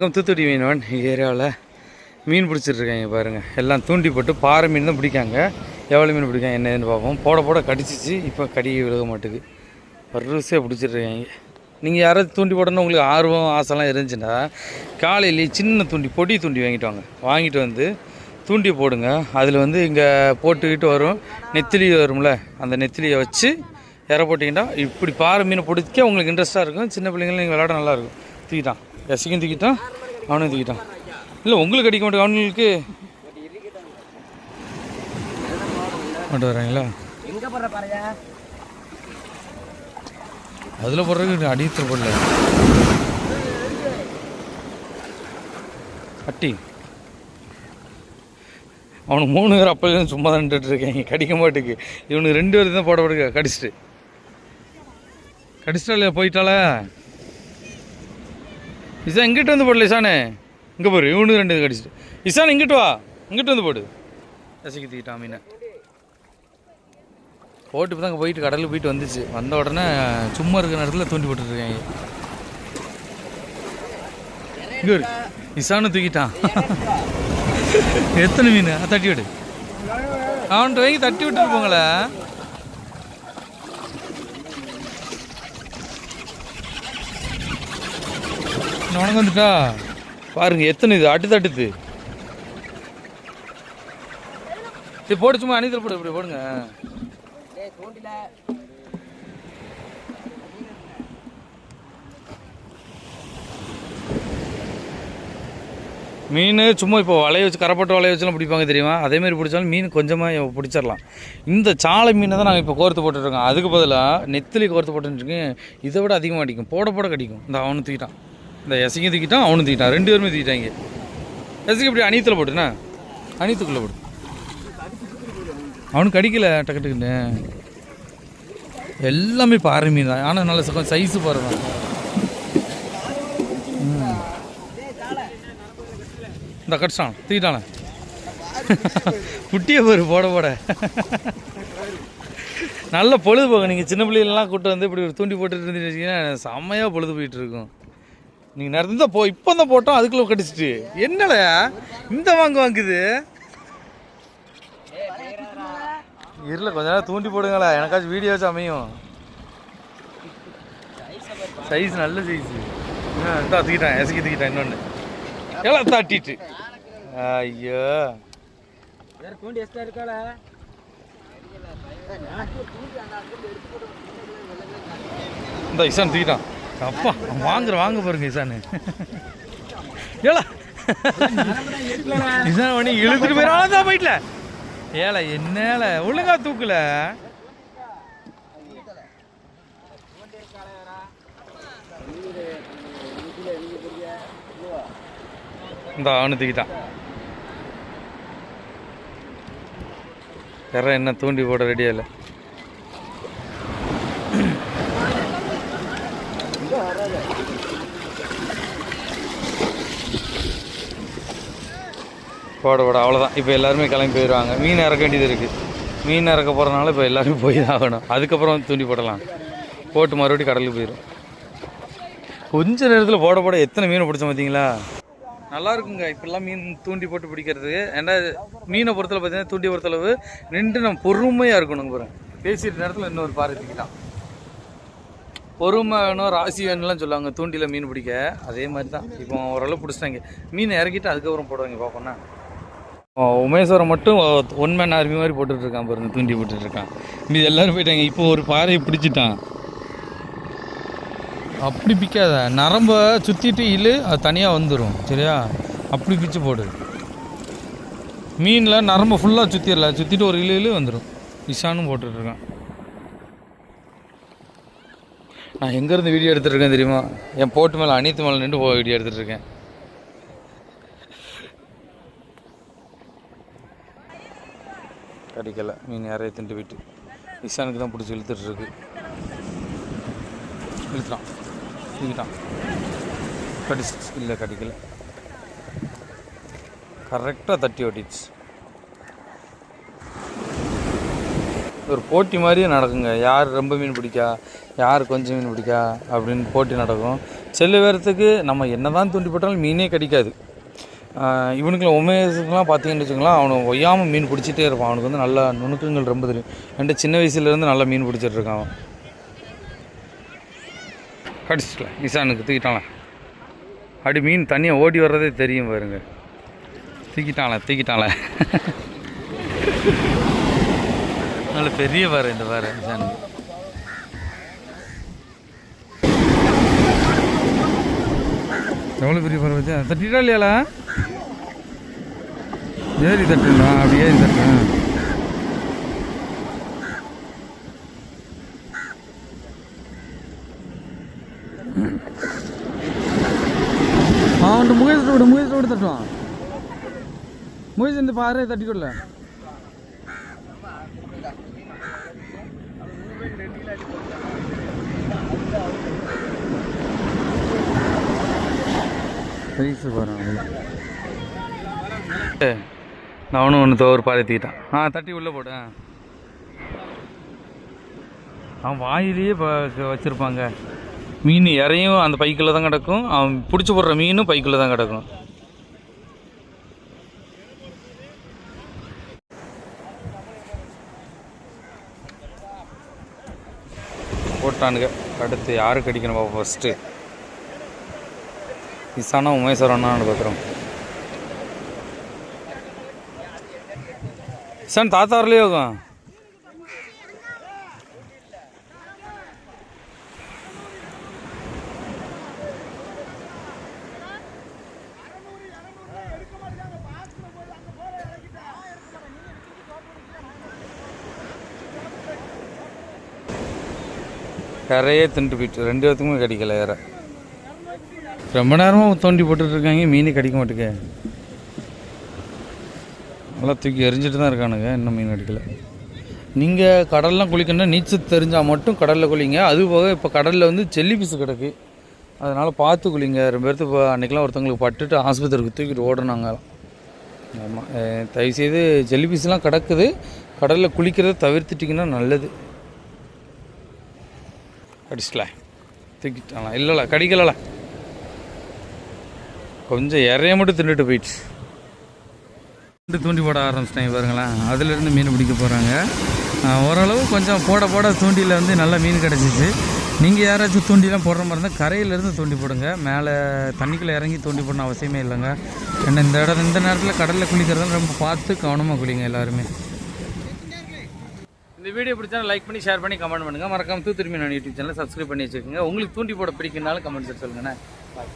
பக்கம் தூத்துக்குடி மீனவன் ஏரியாவில் மீன் பிடிச்சிட்ருக்காங்க பாருங்கள் எல்லாம் தூண்டி போட்டு பாறை மீன் தான் பிடிக்காங்க. எவ்வளோ மீன் பிடிக்காங்க என்னதுன்னு பார்ப்போம். போட போட கடிச்சிச்சு இப்போ கடி விழுக மாட்டுக்கு வரிசையாக பிடிச்சிட்ருக்காங்க நீங்கள் யாராவது தூண்டி போடணும்னு உங்களுக்கு ஆர்வம் ஆசைலாம் இருந்துச்சுன்னா காலையிலேயே சின்ன தூண்டி பொடி தூண்டி வாங்கிட்டு வாங்க. வாங்கிட்டு வந்து தூண்டி போடுங்க. அதில் வந்து இங்கே போட்டுக்கிட்டு வரும். நெத்திலி வரும்ல அந்த நெத்திலியை வச்சு இற போட்டிங்கன்னா இப்படி பாறை மீனை பிடிக்க உங்களுக்கு இன்ட்ரெஸ்ட்டாக இருக்கும். சின்ன பிள்ளைங்களும் நீங்கள் விளையாட நல்லாயிருக்கும் தூக்கிட்டான். எசைக்கும் தூக்கிட்டான் அவனும் தூக்கிட்டான் இல்லை உங்களுக்கு அடிக்க மாட்டேன் அவனுங்களுக்கு. மட்டும் வராங்களா? அதில் போடுறதுக்கு அடித்தல் போடல. அட்டி. அவனுக்கு மூணு பேர் அப்போ சும்மா தான் இருக்காங்க. கடிக்க மாட்டுக்கு. இவனுக்கு ரெண்டு பேர் தான் போட போடுங்க கடிச்சிட்டு. கடிச்சிட்டா இல்லையா போயிட்டாளா. இசான் இங்கிட்டு வந்து போடல இசானே. இங்கே போடு இவனுக்கு ரெண்டு கடிச்சிட்டு. இசான் இங்கிட்டு வா இங்கிட்டு வந்து போடு. ரசிக்க தூக்கிட்டான் மீனை போட்டு இப்போ தான் போயிட்டு கடலுக்கு போயிட்டு வந்துச்சு. வந்த உடனே சும்மா இருக்கிற நேரத்தில் தூண்டி போட்டுருக்காங்க. இங்கே இசானு தூக்கிட்டான். எத்தனை மீன்? தட்டி விடு. அவன்கிட்ட வாங்கி தட்டி விட்டுட்டு போங்களேன் உனக்கு வந்துட்டா. பாருங்க எத்தனை இது? அட்டு தட்டுது சரி போடு சும்மா அணிதல் போடு இப்படி போடுங்க. மீன் சும்மா இப்போ வலைய வச்சு கரப்பட்டு வலைய வச்சுலாம் பிடிப்பாங்க தெரியுமா? அதே மாதிரி பிடிச்சாலும் மீன் கொஞ்சமாக பிடிச்சிடலாம். இந்த சாலை மீனை தான் நாங்கள் இப்போ கோர்த்து போட்டுட்ருக்கோம் அதுக்கு பதிலாக நெத்திலி கோர்த்து போட்டுருக்கேன் இதை விட அதிகமாக அடிக்கும். போட போட கடிக்கும். இந்த அவனு தூக்கிட்டான். இந்த எசைக்கும் தூக்கிட்டான் அவனும் தூக்கிட்டான். ரெண்டு பேருமே தூக்கிட்டாங்க. எசைக்கு இப்படி அணியத்தில் போட்டுண்ணா அணியத்துக்குள்ளே போட்டு அவனுக்கு கடிக்கல டக்கு டக்குன்னு எல்லாமே பாறை மீன் தான். ஆனால் நல்ல சைஸு பாரு தான். இந்த கட்சான் தூக்கிட்டானே? குட்டியை பாரு போட போட. நல்ல பொழுதுபோக்கு. நீங்கள் சின்ன பிள்ளைகள்லாம் கூப்பிட்டு வந்து இப்படி ஒரு தூண்டி போட்டுட்டு இருந்துட்டு வச்சிங்கன்னா செம்மையாக பொழுது போயிட்டு இருக்கும். நீங்கள் நடந்து போ இப்போ தான் போட்டோம் அதுக்குள்ளே கடிச்சிட்டு என்னல இந்த வாங்க வாங்குது. இருல கொஞ்ச நேரம் தூண்டி போடுங்களா? எனக்காச்சும் வீடியோ வச்சு அமையும். சைஸ் நல்ல சைஸ் இந்தா தூக்கிட்டேன் எசக்கி தூக்கிட்டேன் இன்னொன்று எல்லாம் தட்டிட்டு? ஐயோ. தூண்டி எக்ஸ்ட்ரா இருக்கால இந்த இசான் தூக்கிட்டான். அப்பா அவன் வாங்குற வாங்க பாருங்க இசானு. ஏலா. இசான் பண்ணி இழுத்துட்டு போயிடாம தான் போயிட்டல. ஏல என்னால ஒழுங்கா தூக்கல. இந்த அவனு தூக்கிட்டான். வேற என்ன தூண்டி போட ரெடியா இல்லை? போட போட அவ்வளோதான் இப்போ எல்லாருமே கிளம்பி போயிடுவாங்க மீன் இறக்க வேண்டியது இருக்குது மீன் இறக்க போகிறனால இப்போ எல்லோரும் போய் தான் ஆகணும். அதுக்கப்புறம் வந்து தூண்டி போடலாம். போட்டு மறுபடியும் கடலுக்கு போயிடும் கொஞ்ச நேரத்தில் போட போட எத்தனை மீனை பிடிச்சோம் பார்த்தீங்களா நல்லா இருக்குங்க. இப்பெல்லாம் மீன் தூண்டி போட்டு பிடிக்கிறதுக்கு ஏன்னா மீனை பொறுத்தளவு பார்த்தீங்கன்னா தூண்டி பொறுத்தளவு நின்று நம்ம பொறுமையாக இருக்கணுங்க பாருங்க. பேசிட்டு நேரத்தில் இன்னொரு பாறை தூக்கிட்டான். பொறுமை வேணும் ராசி வேணும்லாம் சொல்லுவாங்க. தூண்டியில் மீன் பிடிக்க. அதே மாதிரி தான் இப்போ ஓரளவு பிடிச்சிட்டாங்க. மீன் இறக்கிட்டு அதுக்கப்புறம் போடுவாங்க. பார்ப்போம்னா உமேஸ்வரம் மட்டும் ஒன் மேன் ஆர்மி மாதிரி போட்டுட்ருக்கான் பாருங்க தூண்டி போட்டுட்ருக்கான். மீது எல்லாரும் போயிட்டாங்க. இப்போ ஒரு பாறையை பிடிச்சிட்டான். அப்படி பிக்காத. நரம்பை சுற்றிட்டு இழு அது தனியாக வந்துடும் சரியா? அப்படி பிச்சு போடு. மீனில் நரம்பு ஃபுல்லாக சுற்றிடல சுற்றிட்டு ஒரு இழு இழு வந்துடும் இஷானும் போட்டுட்ருக்கான். நான் எங்கேருந்து வீடியோ எடுத்துகிட்ருக்கேன் தெரியுமா? என் போட்டு மேலே அனைத்து மேலே நின்று வீடியோ எடுத்துகிட்ருக்கேன் கிடைக்கல. மீன் யாரையே திண்டு போயிட்டு. இஷானுக்கு தான் பிடிச்சி இழுத்துட்ருக்கு இழுத்துட்டான். இழுத்துட்டான். கடிச்சு இல்லை கிடைக்கல. கரெக்டாக தட்டி ஓட்டிச்சு. ஒரு போட்டி மாதிரியே நடக்குங்க. யார் ரொம்ப மீன் பிடிக்கா? யார் கொஞ்சம் மீன் பிடிக்கா? அப்படின்னு போட்டி நடக்கும். சில பேர்த்துக்கு நம்ம என்ன தான் தூண்டி போட்டாலும் மீனே கிடைக்காது. இவனுக்குலாம் உமேஷுக்குலாம் பார்த்தீங்கன்னு வச்சுக்கலாம் அவனுக்கு ஒய்யாமல் மீன் பிடிச்சிட்டே இருப்பான். அவனுக்கு வந்து நல்ல நுணுக்கங்கள் ரொம்ப தெரியும். என்கிட்ட சின்ன வயசுலேருந்து நல்லா மீன் பிடிச்சிட்டு இருக்கான் அவன். கடிச்சிட்டல. நிசானுக்கு தூக்கிட்டான்ல. அப்படி மீன் தண்ணியை ஓடி வர்றதே தெரியும் பாருங்க. தூக்கிட்டான்ல தூக்கிட்டான்ல. நல்ல பெரிய பாரு இந்த பாரு நிசானுக்கு எவ்வளோ பெரிய பறவை வச்சா தட்டிட்டா இல்லையாளா? ஏறி தட்டுங்களா அப்படி ஏறி தட்டுறேன் அவன் முகேஷ் விடு முகேஷ் விடு தட்டுவான். முகேஷ் இந்த பாரு தட்டி கொடுல. சைஸு பாரு நான் ஒன்று தோறு பாலத்திக்கிட்டான் ஆ தட்டி உள்ளே போடு அவன் வாயிலேயே ப- வச்சிருப்பாங்க. மீன் இறையும் அந்த பைக்கில் தான் கிடக்கும். அவன் பிடிச்சி போடுற மீனும் பைக்கில் தான் கிடக்கும். போட்டானுங்க. அடுத்து யாருக்கு கடிக்கணும் ஃபஸ்ட்டு இசானா உமேஸ்வரன் அண்ணான்னு பார்க்குறோம். இசான் தாத்தா வரலையோ இருக்கும் கரையே தின்ட்டு போயிட்டு ரெண்டு பேர்த்துக்குமே கிடைக்கல வேற. ரொம்ப நேரமாக தோண்டி போட்டுட்ருக்காங்க. இருக்காங்க மீன் கிடைக்க மாட்டேங்க நல்லா தூக்கி எரிஞ்சிட்டு தான் இருக்கானுங்க. இன்னும் மீன் கிடைக்கல நீங்கள் கடல்லாம் குளிக்கணும்னா நீச்சல் தெரிஞ்சால் மட்டும் கடலில் குளிங்க. அது போக இப்போ கடலில் வந்து செல்லி பீஸு கிடக்கு. அதனால் பார்த்து குளிங்க. ரெண்டு பேர்த்து இப்போ அன்றைக்கெலாம் ஒருத்தவங்களுக்கு பட்டுட்டு ஆஸ்பத்திரிக்கு தூக்கிட்டு ஓடுனாங்க. ஆமாம் தயவுசெய்து ஜெல்லி பீஸ்லாம் கிடக்குது. கடலில் குளிக்கிறத தவிர்த்துட்டிங்கன்னா நல்லது. அடிச்சிட்டல தூக்கிட்டாங்களா இல்லைல்ல கடிக்கலல. கொஞ்சம் இறைய மட்டும் தின்னுட்டு போயிடுச்சு. ரெண்டு தூண்டி போட ஆரம்பிச்சிட்டாங்க பாருங்களேன். அதுலேருந்து மீன் பிடிக்க போகிறாங்க ஓரளவு கொஞ்சம் போட போட தூண்டியில் வந்து நல்லா மீன் கிடச்சிச்சு. நீங்கள் யாராச்சும் தூண்டிலாம் போடுற மாதிரி இருந்தால் கரையிலேருந்து தூண்டி போடுங்க. மேலே தண்ணிக்குள்ளே இறங்கி தூண்டி போடணும் அவசியமே இல்லைங்க. ஏன்னா இந்த இடம் இந்த நேரத்தில் கடலில் குளிக்கிறதால ரொம்ப பார்த்து கவனமாக குளிங்க எல்லாருமே. இந்த வீடியோ பிடிச்சா லைக் பண்ணி ஷேர் பண்ணி கமெண்ட் பண்ணுங்கள் மறக்காம தூத்துருமி நான் யூடியூப் சேனல் சப்ஸ்கிரைப் பண்ணி வச்சுக்கோங்க. உங்களுக்கு தூண்டி போட பிடிக்குனாலும் கமெண்ட் சொல்லுங்கண்ணே. பாய்